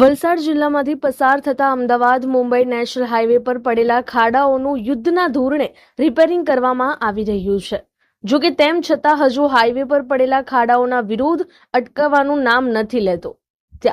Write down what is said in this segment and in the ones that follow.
વલસાડ જિલ્લામાંથી પસાર થતા અમદાવાદ, મુંબઈ નેશનલ હાઈવે પર પડેલા ખાડાઓનું યુદ્ધના ધોરણે રિપેરિંગ કરવામાં આવી રહ્યું છે. જો કે તેમ છતાં હજુ હાઈવે પર પડેલા ખાડાઓના વિરોધ અટકાવવાનું નામ નથી લેતો.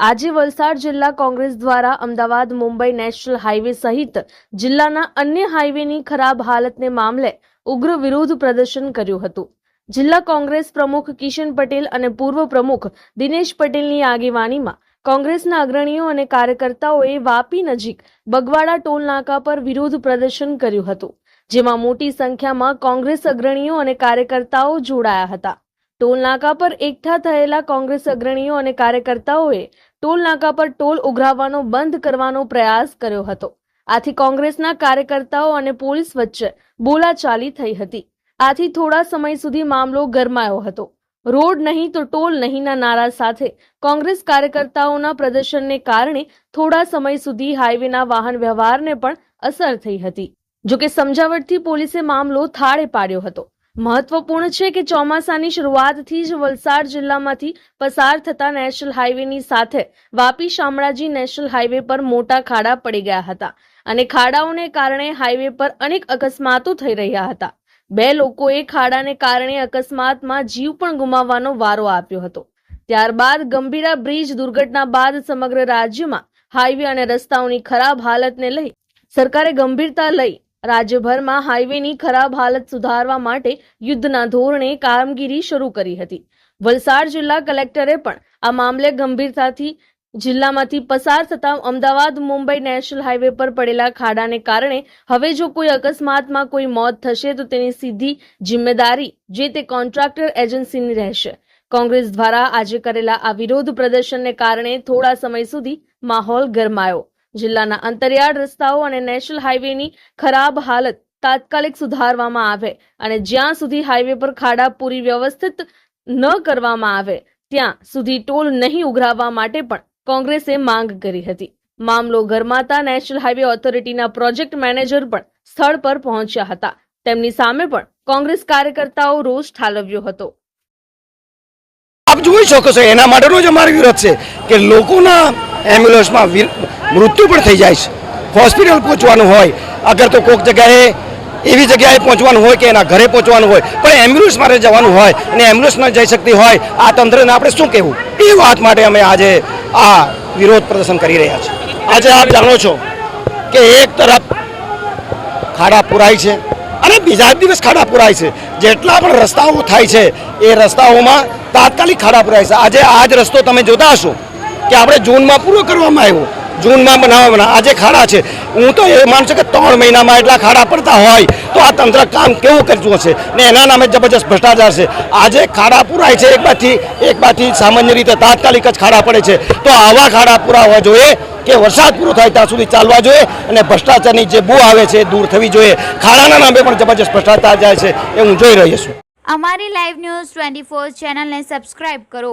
આજે વલસાડ જિલ્લા કોંગ્રેસ દ્વારા અમદાવાદ, મુંબઈ નેશનલ હાઈવે સહિત જિલ્લાના અન્ય હાઈવેની ખરાબ હાલતને મામલે ઉગ્ર વિરોધ પ્રદર્શન કર્યું હતું. જિલ્લા કોંગ્રેસ પ્રમુખ કિશન પટેલ અને પૂર્વ પ્રમુખ દિનેશ પટેલની આગેવાનીમાં કોંગ્રેસના અગ્રણીઓ અને કાર્યકર્તાઓએ વાપી નજીક બગવાડા ટોલ નાકા પર વિરોધ પ્રદર્શન કર્યું હતું, જેમાં મોટી સંખ્યામાં કોંગ્રેસ અગ્રણીઓ અને કાર્યકર્તાઓ જોડાયા હતા. ટોલ નાકા પર એકઠા થયેલા કોંગ્રેસ અગ્રણીઓ અને કાર્યકર્તાઓએ ટોલ નાકા પર ટોલ ઉઘરાવવાનો બંધ કરવાનો પ્રયાસ કર્યો હતો. આથી કોંગ્રેસના કાર્યકર્તાઓ અને પોલીસ વચ્ચે બોલાચાલી થઈ હતી. આથી થોડા સમય સુધી મામલો ગરમાયો હતો. રોડ નહીં તો ટોલ નહીંના નારા સાથે. કોંગ્રેસ કાર્યકર્તાઓના પ્રદર્શનને કારણે થોડા સમય સુધી હાઈવેના વાહન વ્યવહારને પણ અસર થઈ હતી. જોકે સમજાવટથી પોલીસે મામલો થાળે પાડ્યો હતો. મહત્વપૂર્ણ છે કે ચોમાસાની શરૂઆતથી જ વલસાડ જિલ્લામાંથી પસાર થતા નેશનલ હાઈવેની સાથે વાપી શામળાજી નેશનલ હાઈવે પર મોટા ખાડા પડી ગયા હતા અને ખાડાઓને કારણે હાઈવે પર અનેક અકસ્માતો થઈ રહ્યા હતા. બે લોકોએ ખાડાને કારણે અકસ્માતમાં જીવ પણ ગુમાવવાનો વારો આપ્યો હતો. ત્યારબાદ ગંભીરા બ્રિજ દુર્ઘટના બાદ સમગ્ર રાજ્યમાં હાઈવે અને રસ્તાઓની ખરાબ હાલતને લઈ સરકારે ગંભીરતા લઈ રાજ્યભરમાં હાઈવેની ખરાબ હાલત સુધારવા માટે યુદ્ધના ધોરણે કામગીરી શરૂ કરી હતી. વલસાડ જિલ્લા કલેક્ટરે પણ આ મામલે ગંભીરતાથી જિલ્લામાંથી પસાર થતા અમદાવાદ, મુંબઈ નેશનલ હાઈવે પર પડેલા ખાડાને કારણે હવે જો કોઈ અકસ્માતમાં કોઈ મોત થશે, તો તેની સીધી જિમ્મેદારી જે તે કોન્ટ્રાક્ટર એજન્સીની રહેશે. કોંગ્રેસ દ્વારા આજે કરેલા આ વિરોધ પ્રદર્શનને કારણે થોડા સમય સુધી માહોલ ગરમાયો. જિલ્લાના અંતરિયાળ રસ્તાઓ અને નેશનલ હાઈવેની ખરાબ હાલત તાત્કાલિક સુધારવામાં આવે અને જ્યાં સુધી હાઈવે પર ખાડા પૂરી વ્યવસ્થિત ન કરવામાં આવે, ત્યાં સુધી ટોલ નહીં ઉઘરાવવા માટે પણ કોંગ્રેસે માંગ કરી હતી. મામલો ગરમાતા નેશનલ હાઈવે ઓથોરિટીના પ્રોજેક્ટ મેનેજર પણ સ્થળ પર પહોંચ્યા હતા. તેમની સામે પણ કોંગ્રેસ કાર્યકર્તાઓ રોષ ઠાલવ્યો હતો. આપ જોઈ શકો છો, એના માટેનો જ અમારો વિરોધ છે કે લોકોના એમ્બ્યુલન્સમાં મૃત્યુ પણ થઈ જાય છે. હોસ્પિટલ પહોંચવાનું હોય, અગર તો કોઈક જગ્યાએ એવી જગ્યાએ પહોંચવાનું હોય કે એના ઘરે પહોંચવાનું હોય, પણ એમ્બ્યુલન્સ મારે જવાનું હોય અને એમ્બ્યુલન્સ ન જઈ શકતી હોય, આ તંત્રને આપણે શું કહેવું? એ વાત માટે અમે આજે આ વિરોધ પ્રદર્શન કરી રહ્યા છીએ. આજે આપ જાણો છો કે એક તરફ ખાડા પુરાય છે અને બીજા દિવસ ખાડા પુરાય છે. જેટલા પણ રસ્તાઓ થાય છે, એ રસ્તાઓમાં તાત્કાલિક ખાડા પુરાય છે. આજે આ રસ્તો તમે જોતા હશો કે આપણે જૂનમાં પૂરો કરવામાં આવ્યો. જૂનમાં બનાવવાના. આજે ખાડા છે. હું તો એ માનું છું કે ત્રણ મહિનામાં એટલા ખાડા પડતા હોય તો આ તંત્ર કામ કેવું કરતું હશે? ને એના નામે જબરજસ્ત ભ્રષ્ટાચાર છે. આજે ખાડા પુરાય છે એક બાજથી એક બાજથી સામાન્ય રીતે તાત્કાલિક જ ખાડા પડે છે. તો આવા ખાડા પૂરા હોવા જોઈએ કે વરસાદ પૂરો થાય ત્યાં સુધી ચાલવા જોઈએ અને ભ્રષ્ટાચારની જે બૂ આવે છે દૂર થવી જોઈએ. ખાડાના નામે પણ જબરજસ્ત ભ્રષ્ટાચાર જાય છે એ હું જોઈ રહ્યો છું. અમારી લાઈવ ન્યૂઝ ટ્વેન્ટી ફોર ચેનલને સબસ્ક્રાઇબ કરો.